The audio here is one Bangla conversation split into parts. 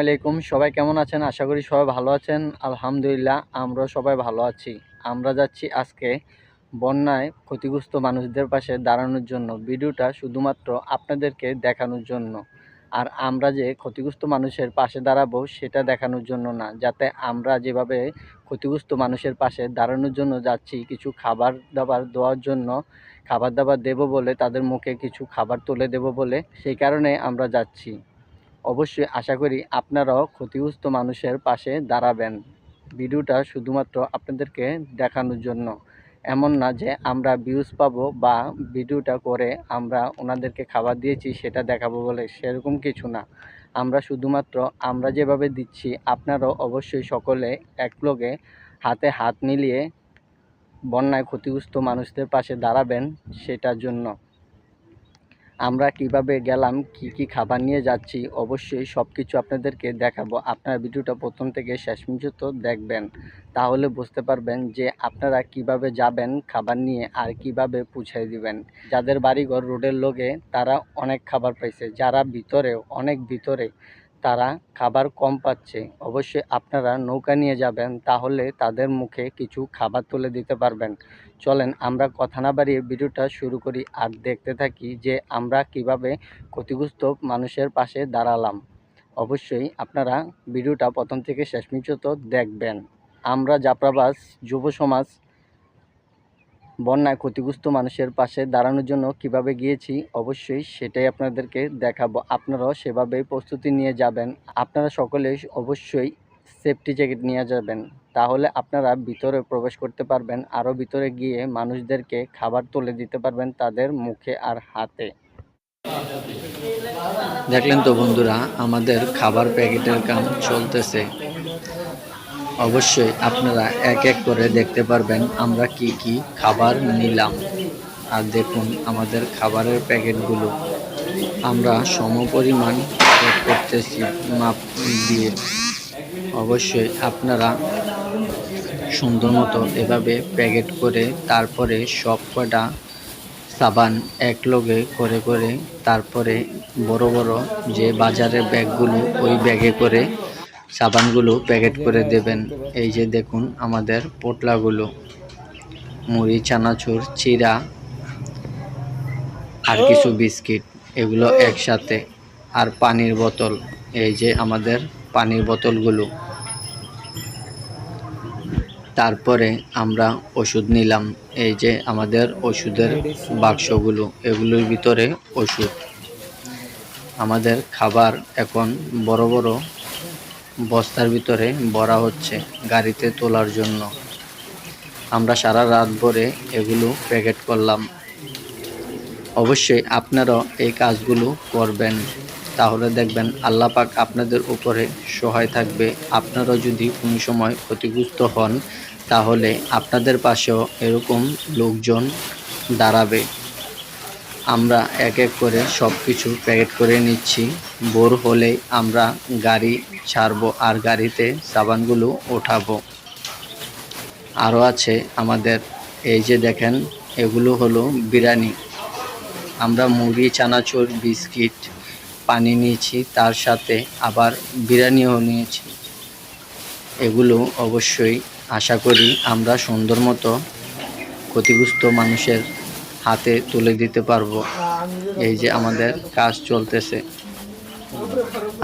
আলাইকুম, সবাই কেমন আছেন? আশা করি সবাই ভালো আছেন। আলহামদুলিল্লাহ, আমরাও সবাই ভালো আছি। আমরা যাচ্ছি আজকে বন্যায় ক্ষতিগ্রস্ত মানুষদের পাশে দাঁড়ানোর জন্য। ভিডিওটা শুধুমাত্র আপনাদেরকে দেখানোর জন্য। আর আমরা যে ক্ষতিগ্রস্ত মানুষের পাশে দাঁড়াবো, সেটা দেখানোর জন্য না। যাতে আমরা যেভাবে ক্ষতিগ্রস্ত মানুষের পাশে দাঁড়ানোর জন্য যাচ্ছি, কিছু খাবার দাবার দেওয়ার জন্য খাবার দাবার দেবো বলে, তাদের মুখে কিছু খাবার তুলে দেবো বলে, সেই কারণে আমরা যাচ্ছি। অবশ্যই আশা করি আপনারাও ক্ষতিগ্রস্ত মানুষের পাশে দাঁড়াবেন। ভিডিওটা শুধুমাত্র আপনাদেরকে দেখানোর জন্য। এমন না যে আমরা ভিউজ পাবো বা ভিডিওটা করে আমরা ওনাদেরকে খাবার দিয়েছি, সেটা দেখাবো বলে সেরকম কিছু না। আমরা শুধুমাত্র আমরা যেভাবে দিচ্ছি, আপনারাও অবশ্যই সকলে এক লগে হাতে হাত মিলিয়ে বন্যায় ক্ষতিগ্রস্ত মানুষদের পাশে দাঁড়াবেন সেটার জন্য। আমরা কীভাবে গেলাম, কি কি খাবার নিয়ে যাচ্ছি, অবশ্যই সব কিছু আপনাদেরকে দেখাবো। আপনারা ভিডিওটা প্রথম থেকে শেষ পর্যন্ত দেখবেন। তাহলে বুঝতে পারবেন যে আপনারা কীভাবে যাবেন খাবার নিয়ে আর কীভাবে পৌঁছায় দিবেন। যাদের বাড়িঘর, রোডের লোকে তারা অনেক খাবার পাইছে। যারা ভিতরে, অনেক ভিতরে তারা খাবার কম পাচ্ছে। অবশ্যই আপনারা নৌকা নিয়ে যাবেন, তাহলে তাদের মুখে কিছু খাবার তুলে দিতে পারবেন। চলেন আমরা কথা না বাড়িয়ে ভিডিওটা শুরু করি আর দেখতে থাকি যে আমরা কীভাবে ক্ষতিগ্রস্ত মানুষের পাশে দাঁড়ালাম। অবশ্যই আপনারা ভিডিওটা প্রথম থেকে শেষ পর্যন্ত দেখবেন। আমরা জাপরাবাস যুব সমাজ বন্যায় ক্ষতিগ্রস্ত মানুষের পাশে দাঁড়ানোর জন্য কীভাবে গিয়েছি, অবশ্যই সেটাই আপনাদেরকে দেখাবো। আপনারাও সেভাবেই প্রস্তুতি নিয়ে যাবেন। আপনারা সকলে অবশ্যই সেফটি জ্যাকেট নিয়ে যাবেন। তাহলে আপনারা ভিতরে প্রবেশ করতে পারবেন, আরও ভিতরে গিয়ে মানুষদেরকে খাবার তুলে দিতে পারবেন তাদের মুখে আর হাতে। দেখলেন তো বন্ধুরা, আমাদের খাবার প্যাকেটের কাম চলতেছে। অবশ্যই আপনারা এক এক করে দেখতে পারবেন আমরা কি কি খাবার নিলাম। আর দেখুন আমাদের খাবারের প্যাকেটগুলো। আমরা সমপরিমাণ করতেছি মাপ দিয়ে। অবশ্যই আপনারা সুন্দর মতো এভাবে প্যাকেট করে তারপরে সব কটা সাবান এক লগে করে করে তারপরে বড় বড় যে বাজারের ব্যাগগুলো ওই ব্যাগে করে সাবানগুলো প্যাকেট করে দেবেন। এই যে দেখুন আমাদের পোটলাগুলো। মুড়ি, চানাচুর, চিরা আর কিছু বিস্কিট, এগুলো একসাথে। আর পানির বোতল, এই যে আমাদের পানির বোতলগুলো। তারপরে আমরা ওষুধ নিলাম, এই যে আমাদের ওষুধের বাক্সগুলো, এগুলোর ভিতরে ওষুধ। আমাদের খাবার এখন বড় বড় বস্তার ভিতরে ভরা হচ্ছে গাড়িতে তোলার জন্য। আমরা সারা রাত ভরে এগুলো প্যাকেট করলাম। অবশ্যই আপনারাও এই কাজগুলো করবেন। তাহলে দেখবেন আল্লাহ পাক আপনাদের উপরে সহায় থাকবে। আপনারাও যদি কোনো সময় ক্ষতিগ্রস্ত হন, তাহলে আপনাদের পাশেও এরকম লোকজন দাঁড়াবে। আমরা এক এক করে সব কিছু প্যাকেট করে নিচ্ছি। বোর হলে আমরা গাড়ি ছাড়বো আর গাড়িতে সাবানগুলো ওঠাবো। আরও আছে আমাদের, এই যে দেখেন, এগুলো হলো বিরিয়ানি। আমরা মুড়ি চানাচুর, বিস্কিট, পানি নিয়েছি, তার সাথে আবার বিরিয়ানিও নিয়েছি। এগুলো অবশ্যই আশা করি আমরা সুন্দর মতো ক্ষতিগ্রস্ত মানুষের হাতে তুলে দিতে পারব। এই যে আমাদের কাজ চলতেছে।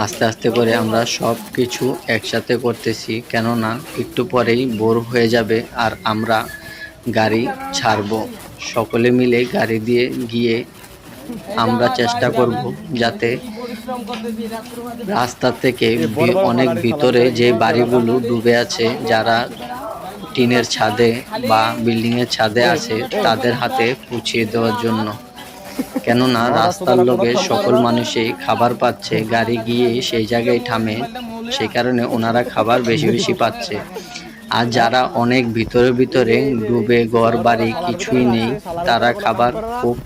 আস্তে আস্তে করে আমরা সব কিছু একসাথে করতেছি, কেননা একটু পরেই বোর হয়ে যাবে আর আমরা গাড়ি ছাড়বো। সকলে মিলে গাড়ি দিয়ে গিয়ে আমরা চেষ্টা করব যাতে রাস্তা থেকে অনেক ভিতরে যে বাড়িগুলো ডুবে আছে, যারা টিনের ছাদে বা বিল্ডিংয়ের ছাদে আছে তাদের হাতে পুছিয়ে দেওয়ার জন্য। কেননা রাস্তার লোকে সকল মানুষই খাবার পাচ্ছে, গাড়ি গিয়ে সেই জায়গায় থামে, সে কারণে ওনারা খাবার বেশি বেশি পাচ্ছে। আর যারা অনেক ভিতরে ভিতরে ডুবে ঘর বাড়ি কিছুই নেই, তারা খাবার খুব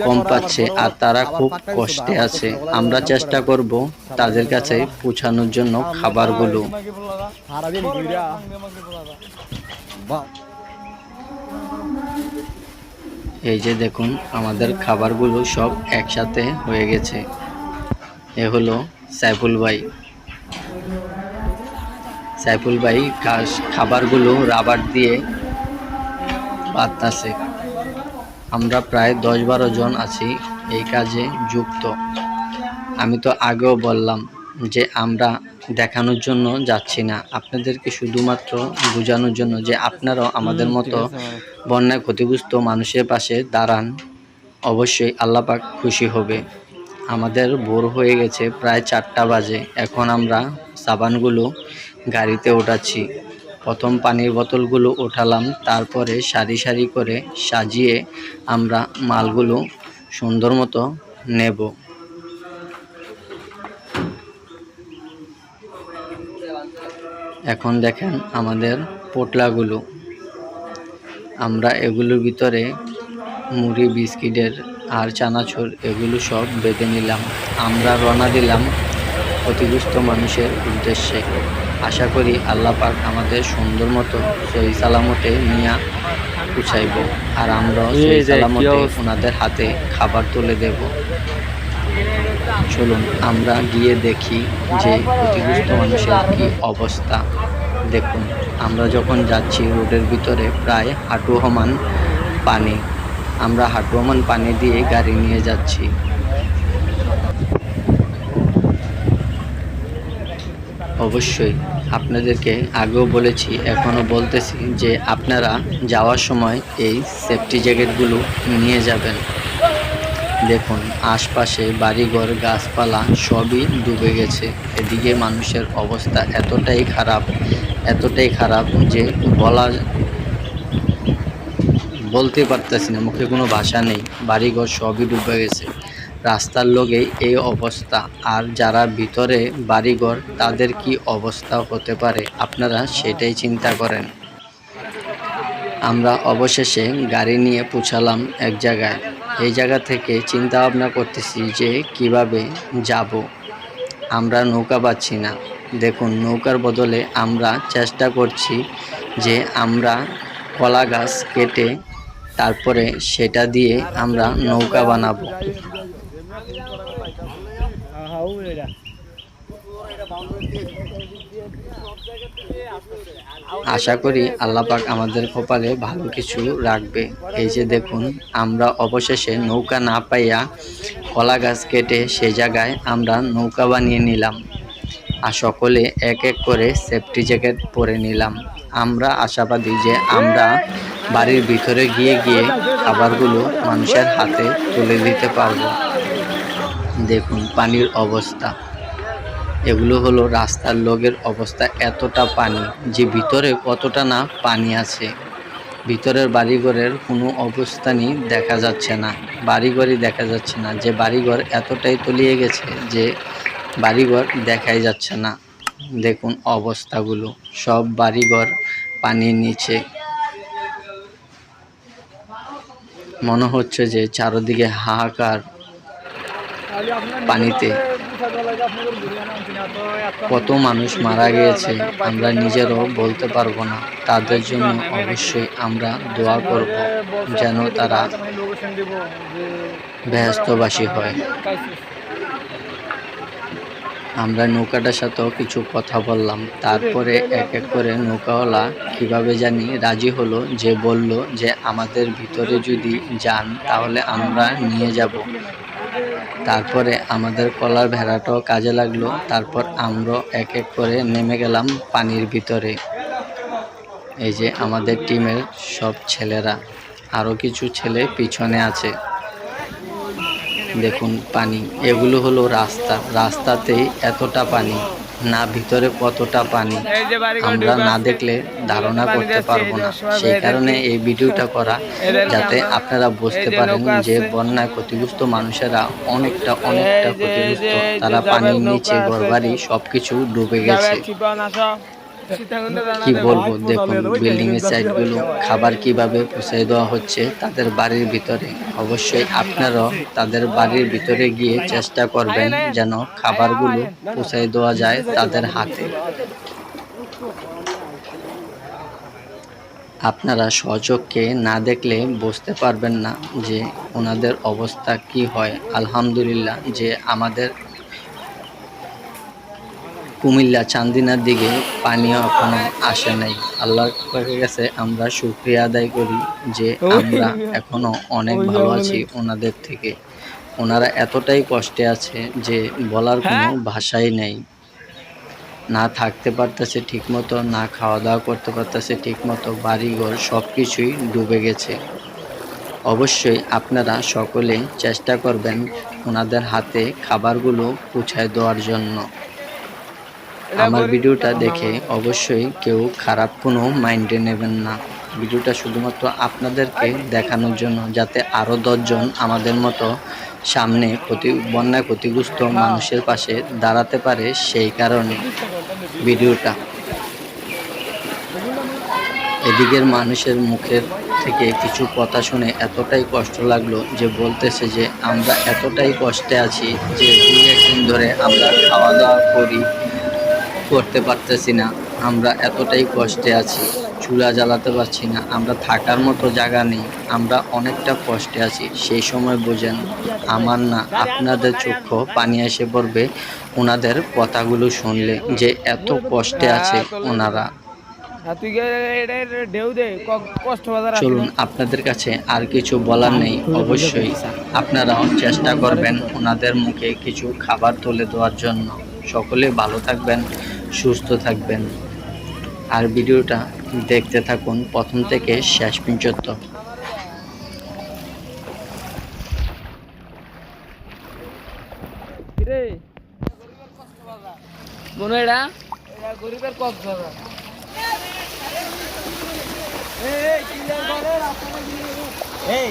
কম পাচ্ছে আর তারা খুব কষ্টে আছে আমরা চেষ্টা করব তাদের কাছে পৌঁছানোর জন্য খাবারগুলো এই যে দেখুন আমাদের খাবারগুলো সব একসাথে হয়ে গেছে এ হলো সাইফুল ভাই সাইফুল ভাই খাবারগুলো রাবার দিয়ে বাঁধতাছে আমরা প্রায় দশ বারো জন আছি এই কাজে যুক্ত। আমি তো আগেও বললাম যে আমরা দেখানোর জন্য যাচ্ছি না। আপনাদেরকে শুধুমাত্র বোঝানোর জন্য যে আপনারাও আমাদের মতো বন্যায় ক্ষতিগ্রস্ত মানুষের পাশে দাঁড়ান অবশ্যই আল্লাপাক খুশি হবে। আমাদের ভোর হয়ে গেছে প্রায় চারটা বাজে। এখন আমরা সাবানগুলো গাড়িতে ওঠাচ্ছি। প্রথম পানির বোতলগুলো ওঠালাম, তারপরে সারি সারি করে সাজিয়ে আমরা মালগুলো সুন্দর মতো নেব। এখন দেখেন আমাদের পোটলাগুলো। আমরা এগুলোর ভিতরে মুড়ি, বিস্কিটের আর চানাচুর এগুলো সব বেঁধে নিলাম। আমরা রওনা দিলাম ক্ষতিগ্রস্ত মানুষের উদ্দেশ্যে। আশা করি আল্লাহ পাক আমাদের সুন্দর মতো সহি সালামতে নিয়ে পুছাইব আর আমরা যে সালামতে ওনাদের হাতে খাবার তুলে দেব। চলুন আমরা গিয়ে দেখি যে ক্ষতিগ্রস্ত মানুষের কি অবস্থা। দেখুন আমরা যখন যাচ্ছি রোডের ভিতরে প্রায় হাঁটু সমান পানি। আমরা হাঁটু সমান পানি দিয়ে গাড়ি নিয়ে যাচ্ছি। অবশ্যই। আপনাদেরকে আগেও বলেছি, এখনও বলতেছি যে আপনারা যাওয়ার সময় এই সেফটি জ্যাকেটগুলো নিয়ে যাবেন। দেখুন, আশপাশে বাড়িঘর, গাছপালা সবই ডুবে গেছে। এদিকে মানুষের অবস্থা এতটাই খারাপ এতটাই খারাপ যে বলা বলতে পারতেছি না, মুখে কোনো ভাষা নেই। বাড়িঘর সবই ডুবে গেছে। রাস্তার লোকে এই অবস্থা। আর যারা ভিতরে বাড়িঘর, তাদের কি অবস্থা হতে পারে? আপনারা সেটাই চিন্তা করেন। আমরা অবশেষে গাড়ি নিয়ে পৌঁছালাম এক জায়গায়। এই জায়গা থেকে চিন্তা ভাবনা করতেছি যে কীভাবে যাব। আমরা নৌকা পাচ্ছি না। দেখুন, নৌকার বদলে আমরা চেষ্টা করছি যে আমরা কলা গাছ কেটে তারপরে সেটা দিয়ে আমরা নৌকা বানাবো। আশা করি আল্লাপাক আমাদের কপালে ভালো কিছু রাখবে। এই যে দেখুন, আমরা অবশেষে নৌকা না পাইয়া কলা গাছ কেটে সে জায়গায় আমরা নৌকা বানিয়ে নিলাম আর সকলে এক এক করে সেফটি জ্যাকেট পরে নিলাম। আমরা আশাবাদী যে আমরা বাড়ির ভিতরে গিয়ে গিয়ে খাবারগুলো মানুষের হাতে তুলে দিতে পারব। দেখুন, পানির অবস্থা। এগুলো হলো রাস্তার লোকের অবস্থা এতটা পানি যে ভিতরে কতটা না পানি আছে। ভিতরের বাড়িঘরের কোনো অবস্থানই দেখা যাচ্ছে না। বাড়িঘরই দেখা যাচ্ছে না যে বাড়িঘর এতটাই তলিয়ে গেছে যে বাড়িঘর দেখাই যাচ্ছে না। দেখুন অবস্থাগুলো, সব বাড়িঘর পানির নিচে। মনে হচ্ছে যে চারদিকে হাহাকার পানিতে কত মানুষ মারা গিয়েছে, আমরা নিজেরও বলতে পারব না। তাদের জন্য অবশ্যই আমরা দোয়া করব যেন তারা ব্যস্তবাসী হয়। আমরা নৌকাটার সাথেও কিছু কথা বললাম। তারপরে এক এক করে নৌকাওয়ালা কীভাবে জানি রাজি হলো যে বলল যে আমাদের ভিতরে যদি যান তাহলে আমরা নিয়ে যাব। তারপরে আমাদের কলার ভেড়াটাও কাজে লাগল। তারপর আমরা এক এক করে নেমে গেলাম পানির ভিতরে। এই যে আমাদের টিমের সব ছেলেরা, আরও কিছু ছেলে পিছনে আছে। দেখুন পানি, এগুলো হলো রাস্তা। রাস্তাতেই এতটা পানি। না ভিতরে কতটা পানি আমরা না দেখলে ধারণা করতে পারব না। সেই কারণে এই ভিডিওটা করা যাতে আপনারা বুঝতে পারেন যে বন্যায় ক্ষতিগ্রস্ত মানুষেরা অনেকটা অনেকটা ক্ষতিগ্রস্ত। তারা পানির নিচে ঘরবাড়ি সবকিছু ডুবে গেছে। কি বলব দেখুন বিল্ডিং এর সাইডগুলো খাবার কীভাবে পৌঁছে দেওয়া হচ্ছে তাদের বাড়ির ভিতরে। অবশ্যই আপনারাও তাদের বাড়ির ভিতরে গিয়ে চেষ্টা করবেন যেন খাবারগুলো পৌঁছে দেওয়া যায় তাদের হাতে। আপনারা সচক্ষে না দেখলে বুঝতে পারবেন না যে ওনাদের অবস্থা কি হয়। আলহামদুলিল্লাহ যে আমাদের কুমিল্লা চান্দিনার দিকে পানিও এখনও আসে নাই। আল্লাহ কাছে আমরা শুক্রিয়া আদায় করি যে আমরা এখনও অনেক ভালো আছি ওনাদের থেকে। ওনারা এতটাই কষ্টে আছে যে বলার কোনো ভাষাই নেই। না থাকতে পারতেছে ঠিকমতো না খাওয়া দাওয়া করতে পারতেছে ঠিকমতো বাড়িঘর সব কিছুই ডুবে গেছে। অবশ্যই আপনারা সকলে চেষ্টা করবেন ওনাদের হাতে খাবারগুলো পৌঁছায় দেওয়ার জন্য। আমার ভিডিওটা দেখে অবশ্যই কেউ খারাপ কোনো মাইন্ডে নেবেন না। ভিডিওটা শুধুমাত্র আপনাদেরকে দেখানোর জন্য যাতে আরও দশজন আমাদের মতো সামনে ক্ষতি বন্যায় ক্ষতিগ্রস্ত মানুষের পাশে দাঁড়াতে পারে সেই কারণে ভিডিওটা। এদিকের মানুষের মুখের থেকে কিছু কথা শুনে এতটাই কষ্ট লাগল যে বলতেছে যে আমরা এতটাই কষ্টে আছি যে দুই একদিন ধরে আমরা খাওয়া দাওয়া করি করতে পারতেছি না। আমরা এতটাই কষ্টে আছি, চুলা জ্বালাতে পারছি না। আমরা থাকার মতো জায়গা নেই। আমরা অনেকটা কষ্টে আছি। সেই সময় বোঝেন, আমার না, আপনাদের চক্ষু পানি এসে পড়বে ওনাদের কথাগুলো শুনলে, যে এত কষ্টে আছে ওনারা। চলুন, আপনাদের কাছে আর কিছু বলার নেই। অবশ্যই আপনারাও চেষ্টা করবেন ওনাদের মুখে কিছু খাবার তুলে দেওয়ার জন্য। সকলে ভালো থাকবেন। সুস্থ থাকবেন। আর ভিডিওটা দেখতে থাকুন প্রথম থেকে শেষ পর্যন্ত। রে মনে এটা এটা গরিবের কক্সবাজার। এই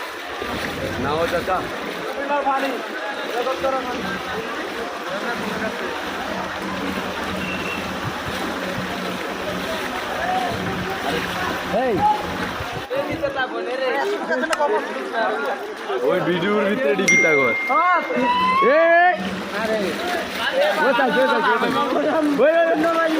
এই এই। ওই ভিডিওর ভিতরে ডিকিটা কর। এই আরে ওটা যেটা যেটা ওই ওই।